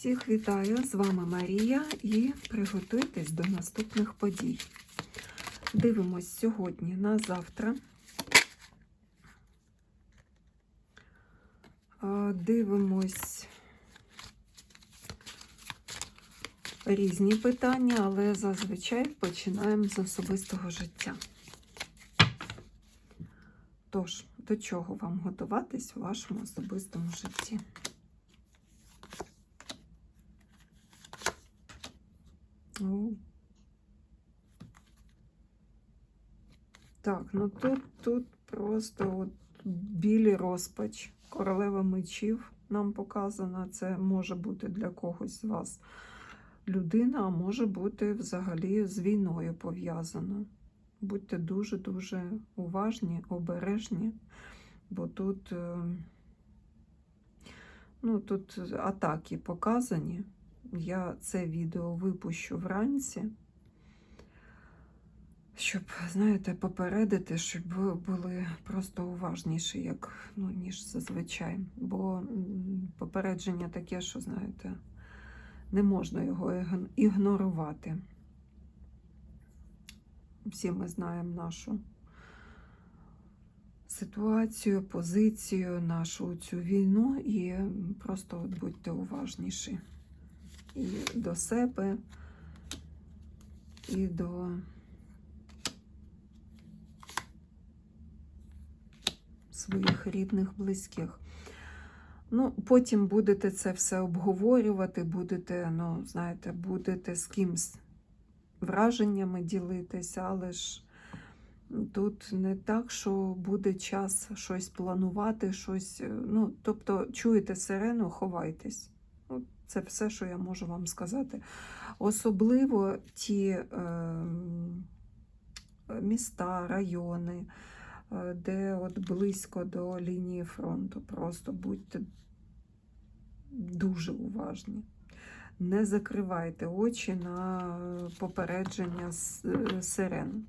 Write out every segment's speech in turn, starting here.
Всіх вітаю! З вами Марія і приготуйтесь до наступних подій. Дивимось сьогодні на завтра. Дивимось різні питання, але зазвичай починаємо з особистого життя. Тож, до чого вам готуватись у вашому особистому житті? Так, ну тут, тут просто от білі розпач. Королева мечів нам показана. Це може бути для когось з вас людина, а може бути взагалі з війною пов'язана. Будьте дуже-дуже уважні, обережні, бо тут, е, ну, тут атаки показані. Я це відео випущу вранці, щоб, знаєте, попередити, щоб ви були просто уважніші, як, ну, ніж зазвичай. Бо попередження таке, що, знаєте, не можна його ігнорувати. Всі ми знаємо нашу ситуацію, позицію, нашу цю війну, і просто от будьте уважніші і до себе, і до своїх рідних, близьких. Ну, потім будете це все обговорювати, будете, ну, знаєте, будете з кимсь враженнями ділитися, але ж тут не так, що буде час щось планувати, щось. Ну, тобто, чуєте сирену, ховайтесь. Це все, що я можу вам сказати. Особливо ті е, міста, райони, е, де от близько до лінії фронту. Просто будьте дуже уважні. Не закривайте очі на попередження е, сирен.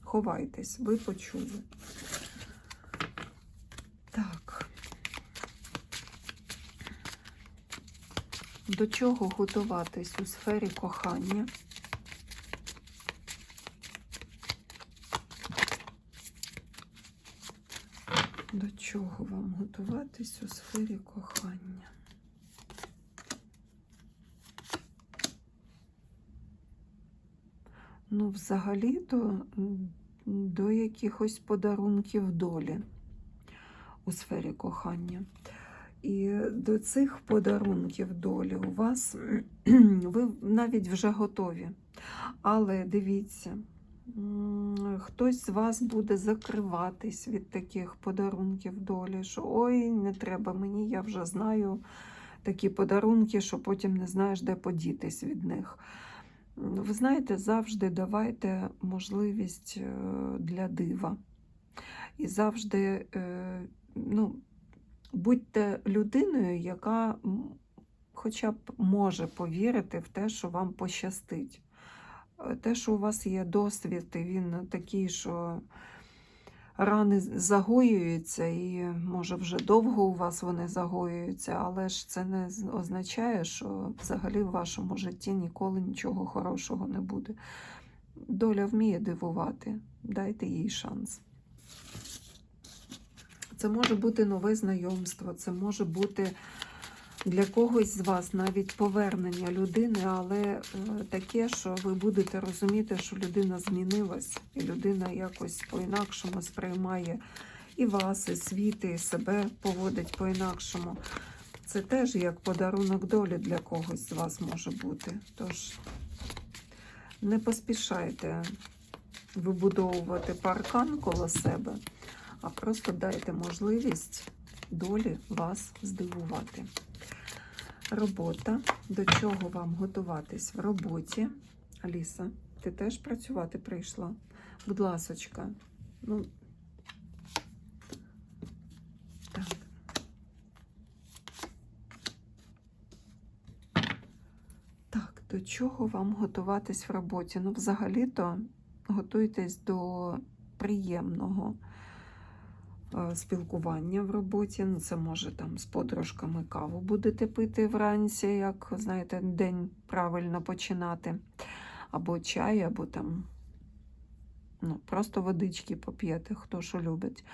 Ховайтесь, ви почули. Так. До чого готуватись у сфері кохання? До чого вам готуватись у сфері кохання? Ну, взагалі-то до якихось подарунків долі у сфері кохання. І до цих подарунків долі у вас ви навіть вже готові. Але дивіться, хтось з вас буде закриватись від таких подарунків долі, що ой, не треба мені, я вже знаю такі подарунки, що потім не знаєш, де подітись від них. Ви знаєте, завжди давайте можливість е, для дива. І завжди, е, ну, будьте людиною, яка хоча б може повірити в те, що вам пощастить. Е, Те, що у вас є досвід, і він такий, що рани загоюються, і може вже довго у вас вони загоюються, але ж це не означає, що взагалі в вашому житті ніколи нічого хорошого не буде. Доля вміє дивувати, дайте їй шанс. Це може бути нове знайомство, це може бути для когось з вас навіть повернення людини, але е, таке, що ви будете розуміти, що людина змінилась, і людина якось по-інакшому сприймає і вас, і світ, і себе поводить по-інакшому. Це теж як подарунок долі для когось з вас може бути. Тож не поспішайте вибудовувати паркан коло себе, а просто дайте можливість долі вас здивувати. Робота. До чого вам готуватись в роботі? Аліса, ти теж працювати прийшла? Будь ласочка. Ну, так. Так, до чого вам готуватись в роботі? Ну, взагалі-то готуйтесь до приємного. Спілкування в роботі. Ну, це може там з подружками каву будете пити вранці, як знаєте, день правильно починати. Або чай, або там ну, просто водички поп'єте, хто що любить.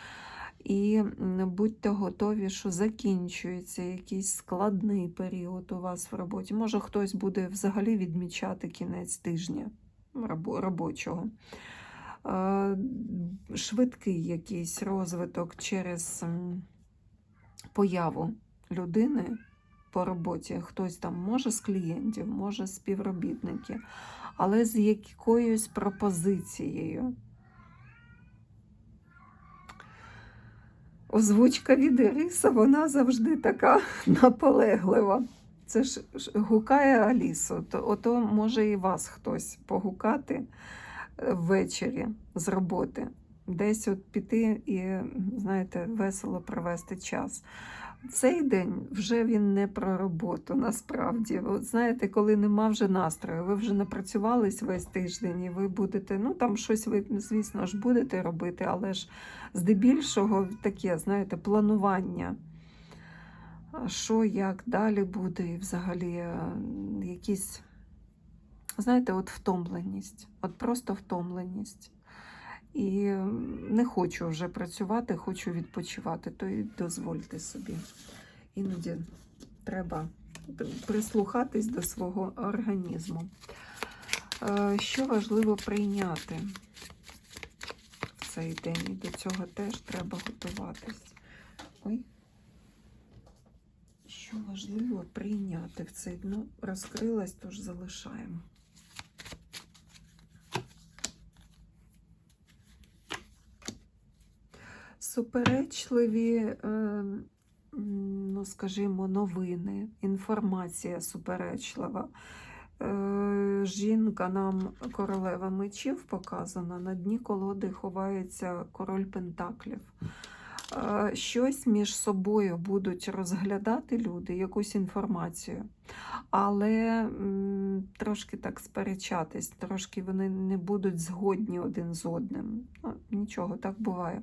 І будьте готові, що закінчується якийсь складний період у вас в роботі. Може, хтось буде взагалі відмічати кінець тижня робочого. Швидкий якийсь розвиток через появу людини по роботі. Хтось там може з клієнтів, може з співробітників, але з якоюсь пропозицією. Озвучка від Іриса, вона завжди така наполеглива. Це ж гукає Алісу, то ото може і вас хтось погукати ввечері з роботи. Десь от піти і, знаєте, весело провести час. Цей день вже він не про роботу, насправді. От знаєте, коли нема вже настрою, ви вже напрацювались весь тиждень, і ви будете, ну там щось ви, звісно ж, будете робити, але ж здебільшого таке, знаєте, планування. Що, як далі буде, і взагалі е, знаєте, от втомленість, от просто втомленість. І не хочу вже працювати, хочу відпочивати, то і дозвольте собі. Іноді треба прислухатись до свого організму. Е, Що важливо прийняти в цей день, і до цього теж треба готуватись. Ой. Що важливо прийняти в цей ну, розкрилась, тож залишаємо. Суперечливі, е, ну, скажімо, новини, інформація суперечлива. Е, Жінка нам королева мечів показана, на дні колоди ховається король Пентаклів. Е, Щось між собою будуть розглядати люди, якусь інформацію, але трошки так сперечатись, трошки вони не будуть згодні один з одним. Ну, нічого, так буває.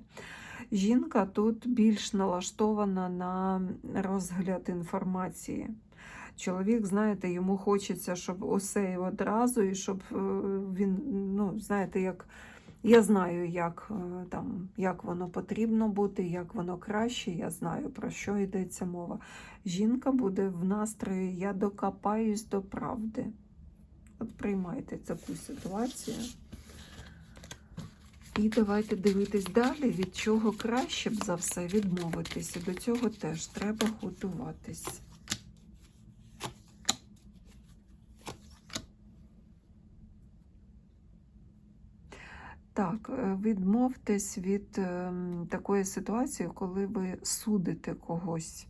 Жінка тут більш налаштована на розгляд інформації. Чоловік, знаєте, йому хочеться, щоб усе і одразу, і щоб е, він, ну, знаєте, як я знаю, як, е, там, як воно потрібно бути, як воно краще, я знаю, про що йдеться мова. Жінка буде в настрої Я докопаюсь до правди. От приймайте таку ситуацію. І давайте дивитись далі, від чого краще б за все відмовитися. До цього теж треба готуватись. Так, е, відмовтесь від ем, такої ситуації, коли ви судите когось.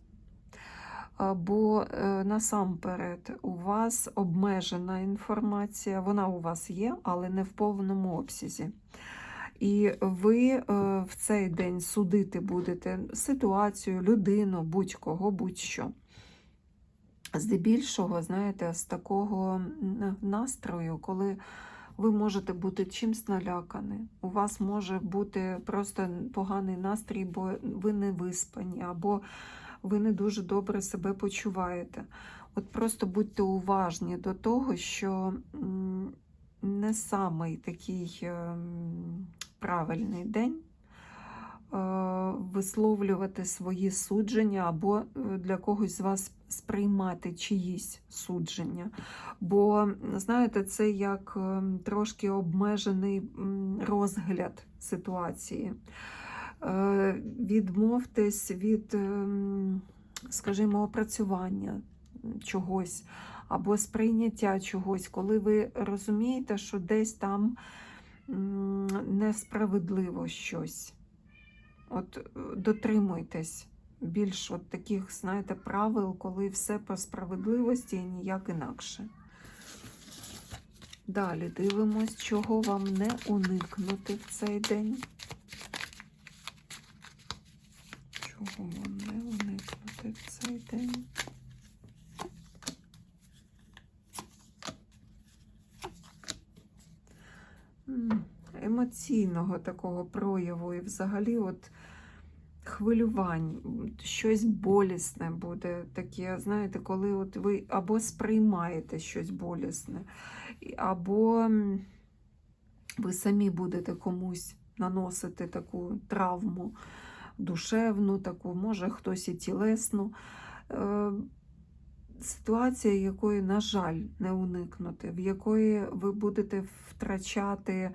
Бо е, насамперед у вас обмежена інформація, вона у вас є, але не в повному обсязі. І ви е, в цей день судити будете ситуацію, людину, будь-кого, будь-що. Здебільшого, знаєте, з такого настрою, коли ви можете бути чимсь налякані, у вас може бути просто поганий настрій, бо ви не виспані, або ви не дуже добре себе почуваєте. От просто будьте уважні до того, що не самий такий ем, правильний день е, висловлювати свої судження або е, для когось з вас сприймати чиїсь судження. Бо, знаєте, це як ем, трошки обмежений розгляд ситуації. Е, Відмовтесь від, ем, скажімо, опрацювання чогось або сприйняття чогось, коли ви розумієте, що десь там несправедливо щось. От е, дотримуйтесь більш от таких, знаєте, правил, коли все по справедливості і ніяк інакше. Далі дивимось, чого вам не уникнути в цей день. Чого вам не уникнути в цей день? Емоційного такого прояву і взагалі от хвилювань, щось болісне буде таке, знаєте, коли от ви або сприймаєте щось болісне, або ви самі будете комусь наносити таку травму душевну, таку, може хтось і тілесну. Е, Ситуація, якої, на жаль, не уникнути, в якої ви будете втрачати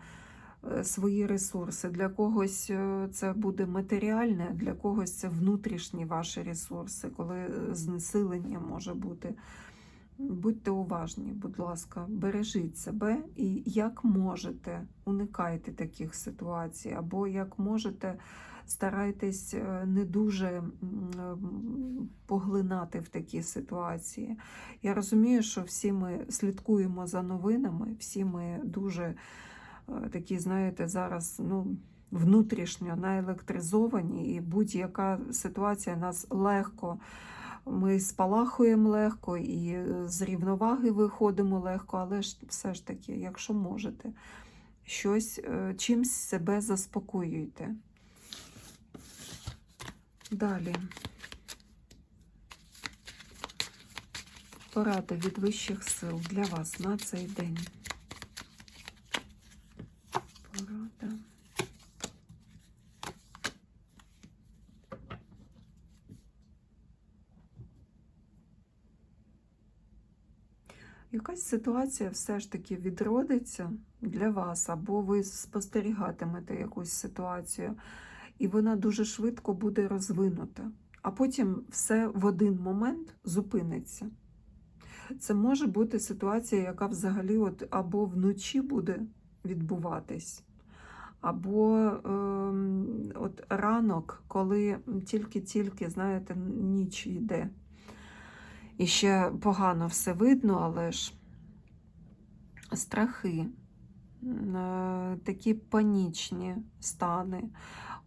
свої ресурси. Для когось е, це буде матеріальне, для когось це внутрішні ваші ресурси, коли е, знесилення може бути. Будьте уважні, будь ласка, бережіть себе і як можете, уникайте таких ситуацій, або як можете, старайтесь е, не дуже поглинати в такі ситуації. Я розумію, що всі ми слідкуємо за новинами, всі ми дуже е, такі, знаєте, зараз ну, внутрішньо наелектризовані, і будь-яка ситуація нас легко. Ми спалахуємо легко і е, з рівноваги виходимо легко, але ж все ж таки, якщо можете, щось е, чимсь себе заспокоюйте. Далі. Порада від вищих сил для вас на цей день. Порада. Якась ситуація все ж таки відродиться для вас, або ви спостерігатимете якусь ситуацію, і вона дуже швидко буде розвинута, а потім все в один момент зупиниться. Це може бути ситуація, яка взагалі от або вночі буде відбуватись, або ем, от ранок, коли тільки-тільки, знаєте, ніч йде. І ще погано все видно, але ж страхи, е, такі панічні стани.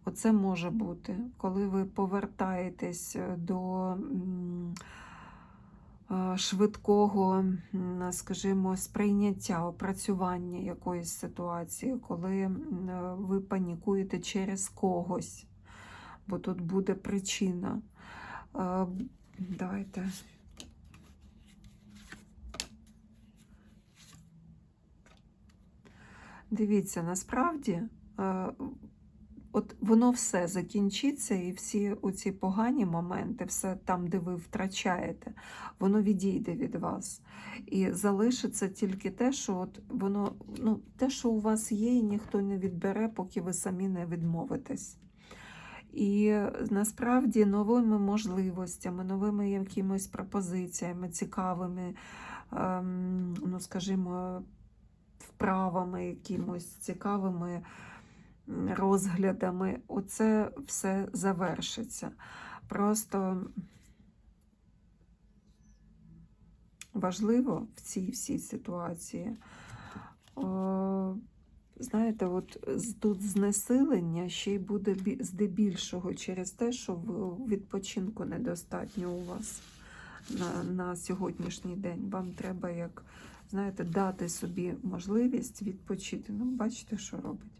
Оце може бути, коли ви повертаєтесь до е, швидкого, скажімо, сприйняття, опрацювання якоїсь ситуації, коли е, ви панікуєте через когось, бо тут буде причина. Давайте. Дивіться, насправді, е, от воно все закінчиться, і всі оці погані моменти, все там, де ви втрачаєте, воно відійде від вас. І залишиться тільки те, що от воно, ну, те, що у вас є, і ніхто не відбере, поки ви самі не відмовитесь. І насправді новими можливостями, новими якимись пропозиціями, цікавими, ем, ну, скажімо, вправами, якимось цікавими розглядами, оце все завершиться. Просто важливо в цій всій ситуації. Знаєте, от тут знесилення ще й буде здебільшого через те, що відпочинку недостатньо у вас на, на сьогоднішній день. Вам треба, як знаєте, дати собі можливість відпочити. Ну, бачите, що робить.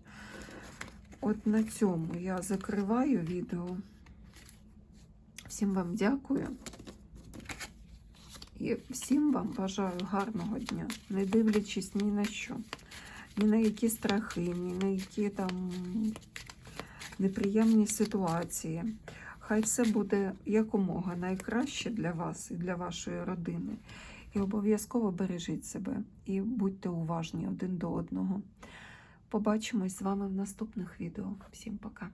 От на цьому я закриваю відео. Всім вам дякую. І всім вам бажаю гарного дня, не дивлячись ні на що ні на які страхи, ні на які там неприємні ситуації. Хай все буде якомога найкраще для вас і для вашої родини. І обов'язково бережіть себе і будьте уважні один до одного. Побачимось з вами в наступних відео. Всім пока!